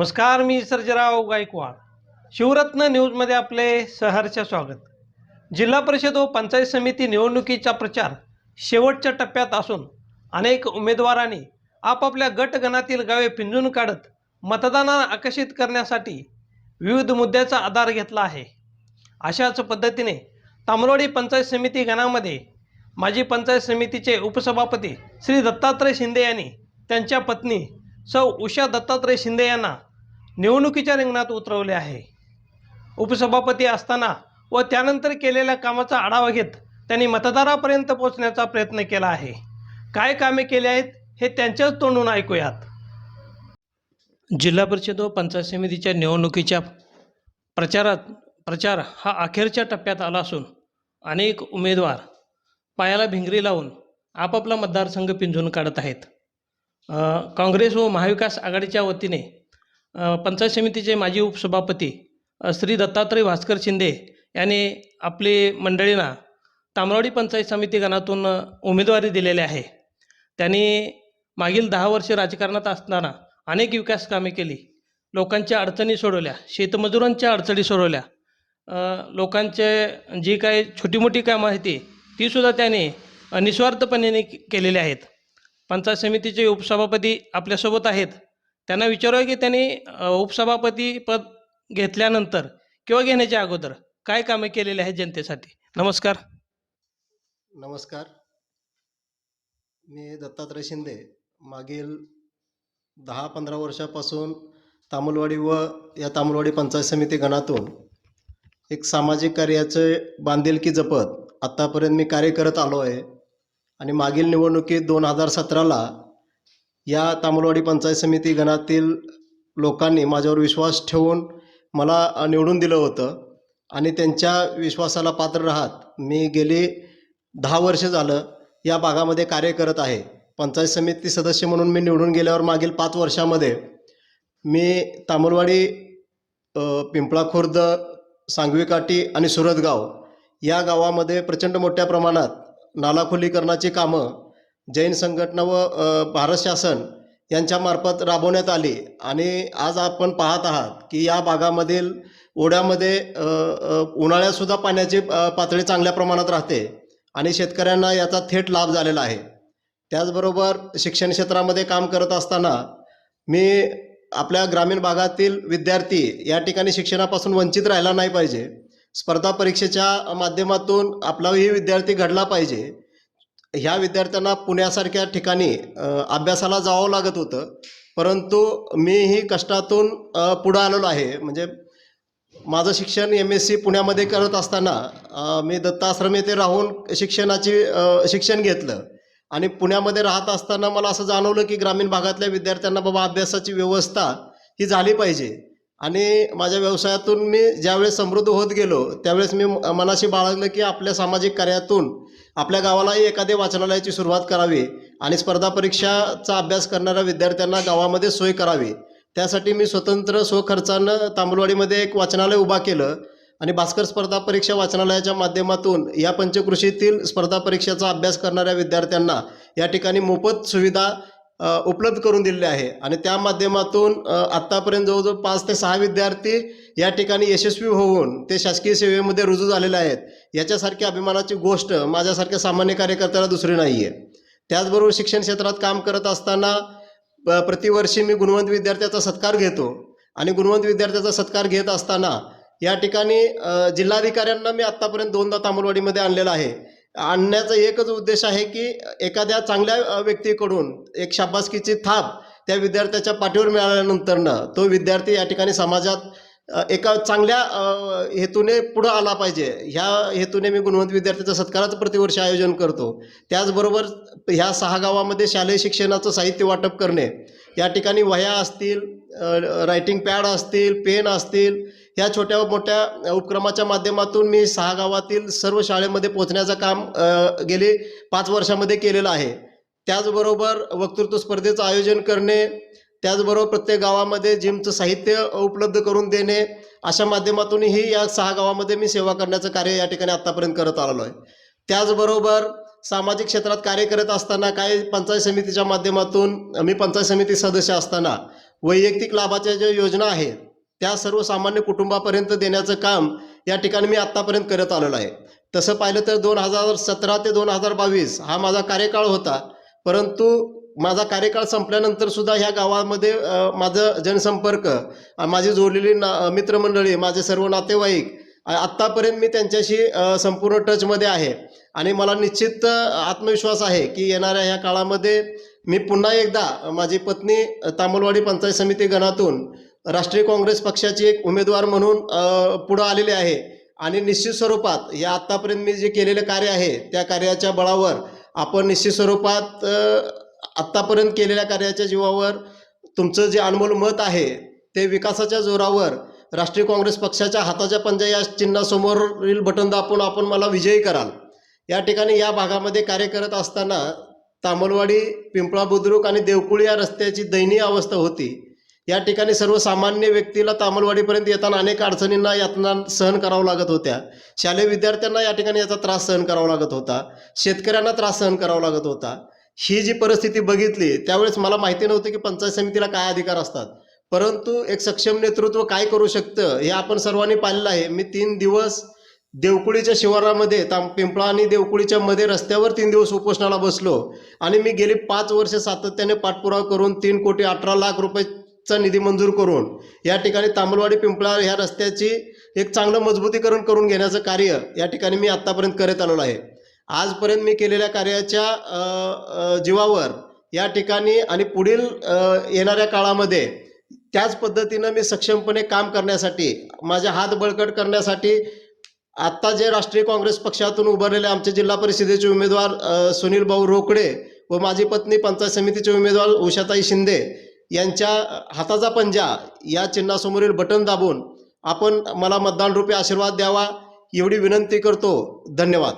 नमस्कार मी सर्जराव गायकवाड. शिवरत्न न्यूजमध्ये आपले सहर्ष स्वागत. जिल्हा परिषद व पंचायत समिती निवडणुकीचा प्रचार शेवटच्या टप्प्यात असून अनेक उमेदवारांनी आपापल्या गटगणातील गावे पिंजून काढत मतदानाला आकर्षित करण्यासाठी विविध मुद्द्याचा आधार घेतला आहे. अशाच पद्धतीने तामरोडी पंचायत समिती गणामध्ये माजी पंचायत समितीचे उपसभापती श्री दत्तात्रय शिंदे यांनी त्यांच्या पत्नी सौ उषा दत्तात्रय शिंदे यांना निवडणुकीच्या रिंगणात उतरवले आहे. उपसभापती असताना व त्यानंतर केलेल्या कामाचा आढावा घेत त्यांनी मतदारापर्यंत पोहोचण्याचा प्रयत्न केला आहे. काय कामे केली आहेत हे त्यांच्याच तोंडून ऐकूयात. जिल्हा परिषद व पंचायत समितीच्या निवडणुकीच्या प्रचारात प्रचार हा अखेरच्या टप्प्यात आला असून अनेक उमेदवार पायाला भिंगरी लावून आपापला मतदारसंघ पिंजून काढत आहेत. काँग्रेस व महाविकास आघाडीच्या वतीने पंचायत समितीचे माजी उपसभापती श्री दत्तात्रय भास्कर शिंदे यांनी आपली मंडळींना तामरावडी पंचायत समिती गणातून उमेदवारी दिलेली आहे. त्यांनी मागील दहा वर्षे राजकारणात असताना अनेक विकास कामे केली. लोकांच्या अडचणी सोडवल्या शेतमजुरांच्या अडचणी सोडवल्या. लोकांचे जी काही छोटी मोठी कामं आहेत ती तीसुद्धा त्याने निस्वार्थपणे केलेली आहेत. पंचायत समितीचे उपसभापती आपल्यासोबत आहेत. त्यांना विचारूया की त्यांनी उपसभापती पद घेतल्यानंतर किंवा घेण्याच्या अगोदर काय कामे केलेली आहेत जनतेसाठी? नमस्कार. नमस्कार. मी दत्तात्रय शिंदे. मागील दहा पंधरा वर्षापासून तामुलवाडी व या तामुलवाडी पंचायत समिती गणातून एक सामाजिक कार्याचे बांधिलकी जपत आत्तापर्यंत मी कार्य करत आलो आहे. आणि मागील निवडणुकीत दोन हजार सतराला या तामलवाडी पंचायत समिती गणातील लोकांनी माझ्यावर विश्वास ठेवून मला निवडून दिलं होतं आणि त्यांच्या विश्वासाला पात्र राहत मी गेली दहा वर्ष झालं या भागामध्ये कार्य करत आहे. पंचायत समिती सदस्य म्हणून मी निवडून गेल्यावर मागील पाच वर्षामध्ये मी तामुलवाडी पिंपळाखुर्द पिंपळा खुर्द सांगवी काठी आणि सुरतगाव या गावामध्ये प्रचंड मोठ्या प्रमाणात नालाखोलीकरणाची कामं जैन संघटना व भारत शासन यांच्यामार्फत राबवण्यात आली. आणि आज आपण पाहत आहात की या भागामधील ओढ्यामध्ये उन्हाळ्यातसुद्धा पाण्याची पातळी चांगल्या प्रमाणात राहते आणि शेतकऱ्यांना याचा थेट लाभ झालेला आहे. त्याचबरोबर शिक्षण क्षेत्रामध्ये काम करत असताना मी आपल्या ग्रामीण भागातील विद्यार्थी या ठिकाणी शिक्षणापासून वंचित राहिला नाही पाहिजे. स्पर्धा परीक्षेच्या माध्यमातून आपलाही विद्यार्थी घडला पाहिजे. ह्या विद्यार्थ्यांना पुण्यासारख्या ठिकाणी अभ्यासाला जावं लागत होतं. परंतु मी ही कष्टातून पुढं आलेलो आहे. म्हणजे माझं शिक्षण एम एस सी पुण्यामध्ये करत असताना मी दत्ताश्रम येथे राहून शिक्षणाची शिक्षण घेतलं. आणि पुण्यामध्ये राहत असताना मला असं जाणवलं की ग्रामीण भागातल्या विद्यार्थ्यांना बाबा अभ्यासाची व्यवस्था ही झाली पाहिजे. आणि माझ्या व्यवसायातून मी ज्यावेळेस समृद्ध होत गेलो त्यावेळेस मी म- मनाशी बाळगलं की आपल्या सामाजिक कार्यातून आपल्या गावालाही एखाद्या वाचनालयाची सुरुवात करावी आणि स्पर्धा परीक्षाचा अभ्यास करणाऱ्या विद्यार्थ्यांना गावामध्ये सोय करावी. त्यासाठी मी स्वतंत्र स्वखर्चानं तांबुलवाडीमध्ये एक वाचनालय उभा केलं आणि भास्कर स्पर्धा परीक्षा वाचनालयाच्या माध्यमातून या पंचकृषीतील स्पर्धा परीक्षेचा अभ्यास करणाऱ्या विद्यार्थ्यांना या ठिकाणी मोफत सुविधा उपलब्ध करून दिलेले आहे. आणि त्या माध्यमातून आत्तापर्यंत जवळजवळ पाच ते सहा विद्यार्थी या ठिकाणी यशस्वी होऊन ते शासकीय सेवेमध्ये रुजू झालेले आहेत. याच्यासारखी अभिमानाची गोष्ट माझ्यासारख्या सामान्य कार्यकर्त्याला दुसरी नाही आहे त्याचबरोबर शिक्षण क्षेत्रात काम करत असताना प्रतिवर्षी मी गुणवंत विद्यार्थ्याचा सत्कार घेतो. आणि गुणवंत विद्यार्थ्याचा सत्कार घेत असताना या ठिकाणी जिल्हाधिकाऱ्यांना मी आत्तापर्यंत दोनदा तांबुलवाडीमध्ये आणलेला आहे. आणण्याचा एकच उद्देश आहे की एखाद्या चांगल्या व्यक्तीकडून एक शाबासकीची थाप त्या विद्यार्थ्याच्या पाठीवर मिळाल्यानंतरनं तो विद्यार्थी या ठिकाणी समाजात एका चांगल्या हेतूने पुढं आला पाहिजे. ह्या हेतूने मी गुणवंत विद्यार्थ्याचं सत्काराचं प्रतिवर्ष आयोजन करतो. त्याचबरोबर ह्या सहा गावामध्ये शालेय शिक्षणाचं साहित्य वाटप करणे. या ठिकाणी वह्या असतील रायटिंग पॅड असतील पेन असतील ह्या छोट्या मोठ्या उपक्रमाच्या माध्यमातून मी सहा गावातील सर्व शाळेमध्ये पोहोचण्याचं काम गेली गेले पाच वर्षामध्ये केलेलं आहे. त्याचबरोबर वक्तृत्व स्पर्धेचं आयोजन करणे त्याचबरोबर प्रत्येक गावामध्ये जिमचं साहित्य उपलब्ध करून देणे अशा माध्यमातूनही या सहा गावामध्ये मी सेवा करण्याचं कार्य या ठिकाणी आत्तापर्यंत करत आलेलो आहे. त्याचबरोबर सामाजिक क्षेत्रात कार्य करत असताना काही पंचायत समितीच्या माध्यमातून मी पंचायत समिती सदस्य असताना वैयक्तिक लाभाच्या ज्या योजना आहेत त्या सर्वसामान्य कुटुंबापर्यंत देण्याचं काम या ठिकाणी मी आत्तापर्यंत करत आलेलो आहे. तसं पाहिलं तर दोन हजार सतरा ते दोन हजार बावीस हा माझा कार्यकाळ होता. परंतु माझा कार्यकाळ संपल्यानंतर सुद्धा ह्या गावामध्ये माझं जनसंपर्क माझी जोडलेली ना मित्रमंडळी माझे सर्व नातेवाईक आत्तापर्यंत मी त्यांच्याशी संपूर्ण टचमध्ये आहे. आणि मला निश्चित आत्मविश्वास आहे की येणाऱ्या ह्या काळामध्ये मी पुन्हा एकदा माझी पत्नी अ, तामलवाडी पंचायत समिती गणातून राष्ट्रीय काँग्रेस पक्षाची एक उमेदवार म्हणून पुढं आलेले आहे. आणि निश्चित स्वरूपात या आत्तापर्यंत मी जे केलेलं कार्य आहे त्या कार्याच्या बळावर आपण निश्चित स्वरूपात आत्तापर्यंत केलेल्या कार्याच्या जीवावर तुमचं जे अनमोल मत आहे ते विकासाच्या जोरावर राष्ट्रीय काँग्रेस पक्षाच्या हाताच्या पंजा या चिन्हासमोरील बटन दाबून आपण मला विजयी कराल. या ठिकाणी या भागामध्ये कार्य करत असताना तामलवाडी पिंपळा बुद्रुक आणि देवकुळी या रस्त्याची दयनीय अवस्था होती. या ठिकाणी सर्वसामान्य व्यक्तीला तामलवाडीपर्यंत येताना अनेक अडचणींना यातना सहन करावं लागत होत्या. शालेय विद्यार्थ्यांना या ठिकाणी याचा त्रास सहन करावा लागत होता. शेतकऱ्यांना त्रास सहन करावा लागत होता. ही जी परिस्थिती बघितली त्यावेळेस मला माहिती नव्हतं की पंचायत समितीला काय अधिकार असतात. परंतु एक सक्षम नेतृत्व काय करू शकतं हे आपण सर्वांनी पाहिलेलं आहे. मी तीन दिवस देवकुळीच्या शिवारामध्ये ताम पिंपळा आणि देवकुळीच्या मध्ये रस्त्यावर तीन दिवस उपोषणाला बसलो. आणि मी गेली पाच वर्ष सातत्याने पाठपुरावा करून तीन कोटी अठरा लाख रुपये चा निधी मंजूर करून या ठिकाणी तांबलवाडी पिंपळा ह्या रस्त्याची एक चांगलं मजबूतीकरण करून घेण्याचं कार्य या ठिकाणी मी आत्तापर्यंत करत आलेलो आहे. आजपर्यंत मी केलेल्या कार्याच्या जीवावर या ठिकाणी आणि पुढील येणाऱ्या काळामध्ये त्याच पद्धतीनं मी सक्षमपणे काम करण्यासाठी माझ्या हात बळकट करण्यासाठी आत्ता जे राष्ट्रीय काँग्रेस पक्षातून उभारलेले आमचे जिल्हा परिषदेचे उमेदवार सुनील भाऊ रोकडे व माझी पत्नी पंचायत समितीचे उमेदवार उषाताई शिंदे यांच्या हाताचा पंजा या चिन्हासमोरील बटन दाबून आपण मला मतदान रूपी आशीर्वाद द्यावा एवढी विनंती करतो. धन्यवाद.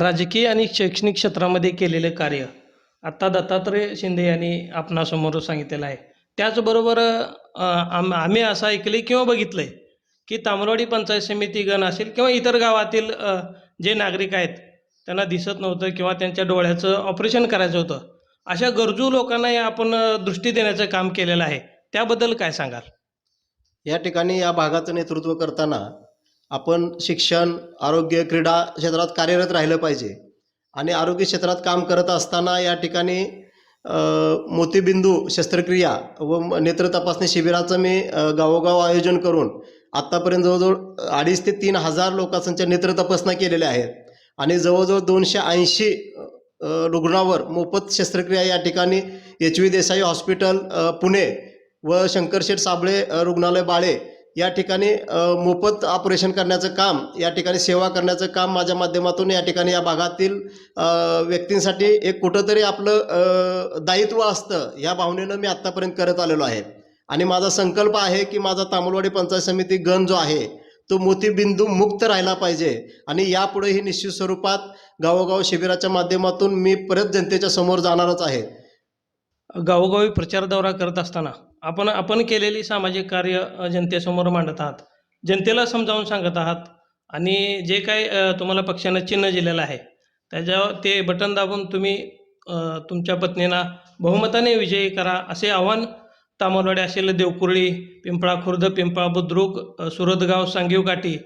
राजकीय आणि शैक्षणिक क्षेत्रामध्ये केलेलं कार्य आत्ता दत्तात्रय शिंदे यांनी आपणासमोर सांगितलेलं आहे. त्याचबरोबर आम आम्ही असं ऐकले किंवा बघितलं आहे की तामरवाडी पंचायत समिती गण असेल किंवा इतर गावातील जे नागरिक आहेत त्यांना दिसत नव्हतं किंवा त्यांच्या डोळ्याचं ऑपरेशन करायचं होतं. अशा गरजू लोकांना या आपण दृष्टी देण्याचं काम केलेलं आहे. त्याबद्दल काय सांगाल? या ठिकाणी या भागाचं नेतृत्व करताना आपण शिक्षण आरोग्य क्रीडा क्षेत्रात कार्यरत राहिलं पाहिजे. आणि आरोग्य क्षेत्रात काम करत असताना या ठिकाणी मोतीबिंदू शस्त्रक्रिया व नेत्र तपासणी शिबिराचं मी गावोगाव आयोजन करून आत्तापर्यंत जवळजवळ अडीच ते तीन हजार लोकांच्या नेत्र तपासण्या केलेल्या आहेत. आणि जवळजवळ दोनशे ऐंशी रुग्णावर मोफत शस्त्रक्रिया या ठिकाणी H V Desai hospital Pune व शंकरशेठ साबळे रुग्णालय बाळे या ठिकाणी मोफत ऑपरेशन करण्याचं काम या ठिकाणी सेवा करण्याचं काम माझ्या माध्यमातून या ठिकाणी या भागातील व्यक्तींसाठी एक कुठंतरी आपलं दायित्व असतं या भावनेनं मी आत्तापर्यंत करत आलेलो आहे. आणि माझा संकल्प आहे की माझा तांबुलवाडी पंचायत समिती गण जो आहे तो मोतीबिंदू मुक्त राहिला पाहिजे. आणि यापुढेही निश्चित स्वरूपात गावोगाव शिबिराच्या माध्यमातून मी परत जनतेच्या समोर जाणारच आहे. गावोगावी प्रचार दौरा करत असताना आपण आपण केलेली सामाजिक कार्य जनतेसमोर मांडत आहात. जनतेला समजावून सांगत आहात. आणि जे काय तुम्हाला पक्षानं चिन्ह दिलेलं आहे त्याच्यावर ते बटन दाबून तुम्ही तुमच्या पत्नीला बहुमताने विजयी करा असे आव्हान तामलवाडी असेल देवकुर्ळी पिंपळा खुर्द पिंपळा बुद्रुक सुरतगाव सांगीव गाठी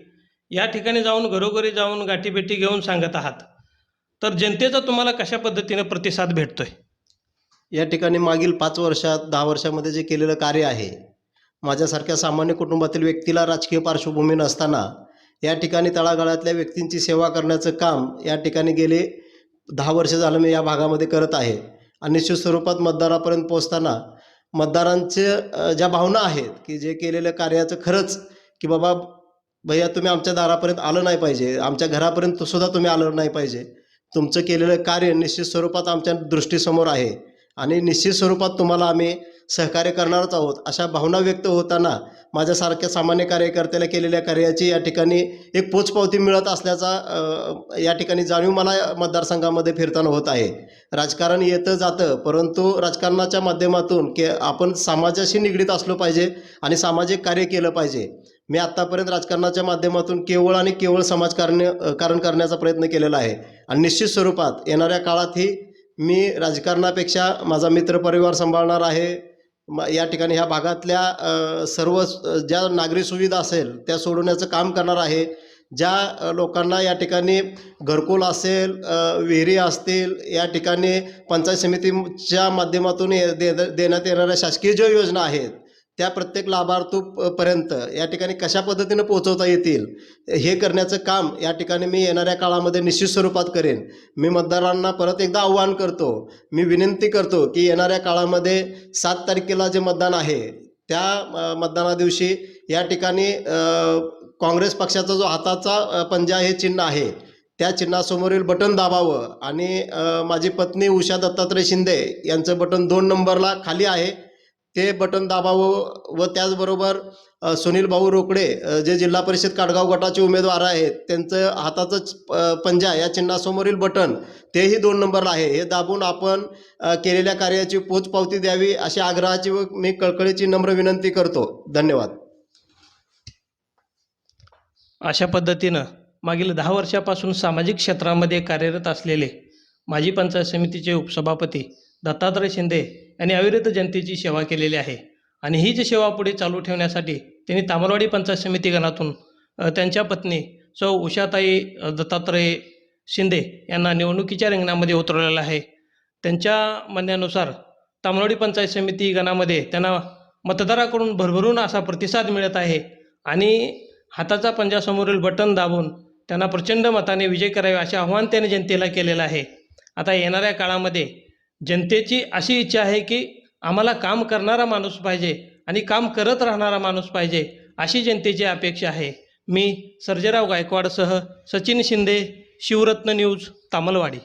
या ठिकाणी जाऊन घरोघरी जाऊन गाठीभेटी घेऊन सांगत आहात. तर जनतेचा तुम्हाला कशा पद्धतीने प्रतिसाद भेटतोय? या ठिकाणी मागील पाच वर्षात दहा वर्षामध्ये जे केलेलं कार्य आहे माझ्यासारख्या सामान्य कुटुंबातील व्यक्तीला राजकीय पार्श्वभूमी नसताना या ठिकाणी तळागाळातल्या व्यक्तींची सेवा करण्याचं काम या ठिकाणी गेले दहा वर्ष झालं मी या भागामध्ये करत आहे. आणि निश्चित स्वरूपात मतदारापर्यंत पोहोचताना मतदारांचे ज्या भावना आहेत की जे केलेलं कार्याचं खरंच की बाबा भैया तुम्ही आमच्या दारापर्यंत आलं नाही पाहिजे आमच्या घरापर्यंत सुद्धा तुम्ही आलं नाही पाहिजे. तुमचं केलेलं कार्य निश्चित स्वरूपात आमच्या दृष्टीसमोर आहे आणि निश्चित स्वरूपात तुम्हाला आम्ही सहकार्य करणारच आहोत. अशा भावना व्यक्त होताना माझ्यासारख्या सामान्य कार्यकर्त्याला केलेल्या कार्याची या ठिकाणी एक पोचपावती मिळत असल्याचा या ठिकाणी जाणीव मला मतदारसंघामध्ये फिरताना होत आहे. राजकारण येतं जातं परंतु राजकारणाच्या माध्यमातून के आपण समाजाशी निगडीत असलो पाहिजे आणि सामाजिक कार्य केलं पाहिजे. मी आत्तापर्यंत राजकारणाच्या माध्यमातून केवळ आणि केवळ समाजकारण कारण करण्याचा प्रयत्न केलेला आहे. आणि निश्चित स्वरूपात येणाऱ्या काळातही मी राजकारणापेक्षा माझा मित्रपरिवार सांभाळणार आहे. म या ठिकाणी ह्या भागातल्या सर्व ज्या नागरी सुविधा असेल त्या सोडवण्याचं काम करणार आहे. ज्या लोकांना या ठिकाणी घरकुल असेल विहिरी असतील या ठिकाणी पंचायत समितीच्या माध्यमातून ये- दे देण्यात येणाऱ्या शासकीय ज्या योजना आहेत त्या प्रत्येक लाभार्थूपर्यंत या ठिकाणी कशा पद्धतीनं पोहोचवता येतील हे करण्याचं काम या ठिकाणी मी येणाऱ्या काळामध्ये निश्चित स्वरूपात करेन. मी मतदारांना परत एकदा आव्हान करतो मी विनंती करतो की येणाऱ्या काळामध्ये सात तारखेला जे मतदान आहे त्या अ, मतदाना दिवशी या ठिकाणी काँग्रेस पक्षाचा जो हाताचा पंजा हे चिन्ह आहे त्या चिन्हासमोरील बटन दाबावं आणि माझी पत्नी उषा दत्तात्रय शिंदे यांचं बटन दोन नंबरला खाली आहे. ते बटन दाबावं व त्याचबरोबर सुनील भाऊ रोकडे जे जिल्हा परिषद काडगाव गटाचे उमेदवार आहेत त्यांचं हाताचं पंजा या चिन्हासमोरील बटन तेही दोन नंबरला आहे. हे दाबून आपण केलेल्या कार्याची पोचपावती द्यावी अशी आग्रहाची व मी कळकळीची नम्र विनंती करतो. धन्यवाद. अशा पद्धतीनं मागील दहा वर्षापासून सामाजिक क्षेत्रामध्ये कार्यरत असलेले माजी पंचायत समितीचे उपसभापती दत्तात्रय शिंदे यांनी अविरत जनतेची सेवा केलेली आहे. आणि ही जी सेवा पुढे चालू ठेवण्यासाठी त्यांनी तामलवाडी पंचायत समिती गणातून त्यांच्या पत्नी सौ उषाताई दत्तात्रय शिंदे यांना निवडणुकीच्या रिंगणामध्ये उतरवलेलं आहे. त्यांच्या म्हणण्यानुसार तामलवाडी पंचायत समिती गणामध्ये त्यांना मतदाराकडून भरभरून असा प्रतिसाद मिळत आहे आणि हाताचा पंजासमोरील बटन दाबून त्यांना प्रचंड मताने विजय करावे असे आव्हान त्याने जनतेला केलेलं आहे. आता येणाऱ्या काळामध्ये जनतेची अशी इच्छा आहे की आम्हाला काम करणारा माणूस पाहिजे आणि काम करत राहणारा माणूस पाहिजे अशी जनतेची अपेक्षा आहे. मी सर्जेराव गायकवाडसह सचिन शिंदे शिवरत्न न्यूज तामलवाडी.